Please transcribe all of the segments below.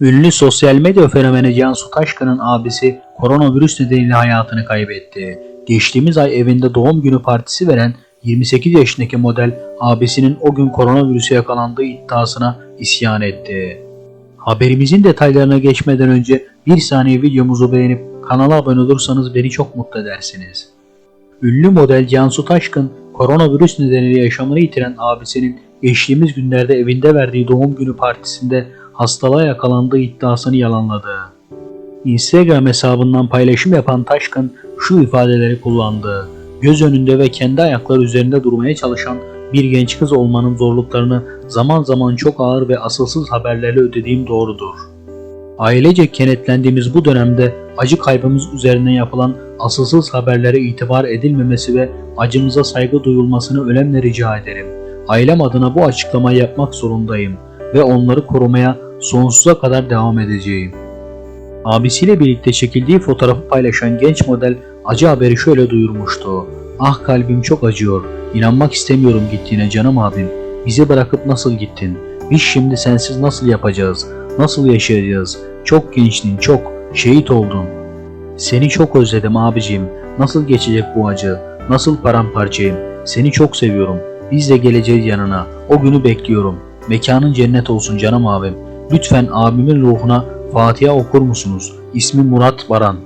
Ünlü sosyal medya fenomeni Cansu Taşkın'ın abisi koronavirüs nedeniyle hayatını kaybetti. Geçtiğimiz ay evinde doğum günü partisi veren 28 yaşındaki model abisinin o gün koronavirüse yakalandığı iddiasına isyan etti. Haberimizin detaylarına geçmeden önce bir saniye videomuzu beğenip kanala abone olursanız beni çok mutlu edersiniz. Ünlü model Cansu Taşkın, koronavirüs nedeniyle yaşamını yitiren abisinin geçtiğimiz günlerde evinde verdiği doğum günü partisinde hastalığa yakalandığı iddiasını yalanladı. Instagram hesabından paylaşım yapan Taşkın şu ifadeleri kullandı. Göz önünde ve kendi ayakları üzerinde durmaya çalışan bir genç kız olmanın zorluklarını zaman zaman çok ağır ve asılsız haberlerle ödediğim doğrudur. Ailece kenetlendiğimiz bu dönemde acı kaybımız üzerine yapılan asılsız haberlere itibar edilmemesi ve acımıza saygı duyulmasını önemli rica ederim. Ailem adına bu açıklamayı yapmak zorundayım ve onları korumaya sonsuza kadar devam edeceğim. Abisiyle birlikte çekildiği fotoğrafı paylaşan genç model acı haberi şöyle duyurmuştu. Ah kalbim çok acıyor. İnanmak istemiyorum gittiğine canım abim. Bizi bırakıp nasıl gittin? Biz şimdi sensiz nasıl yapacağız? Nasıl yaşayacağız? Çok gençtin, çok. Şehit oldun. Seni çok özledim abicim. Nasıl geçecek bu acı? Nasıl paramparçayım? Seni çok seviyorum. Biz de geleceğiz yanına. O günü bekliyorum. Mekanın cennet olsun canım abim. Lütfen abimin ruhuna Fatiha okur musunuz? İsmi Murat Baran.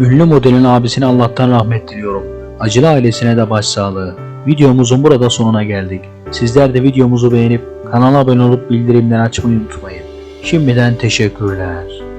Ünlü modelin abisine Allah'tan rahmet diliyorum. Acılı ailesine de başsağlığı. Videomuzun burada sonuna geldik. Sizler de videomuzu beğenip kanala abone olup bildirimleri açmayı unutmayın. Şimdiden teşekkürler.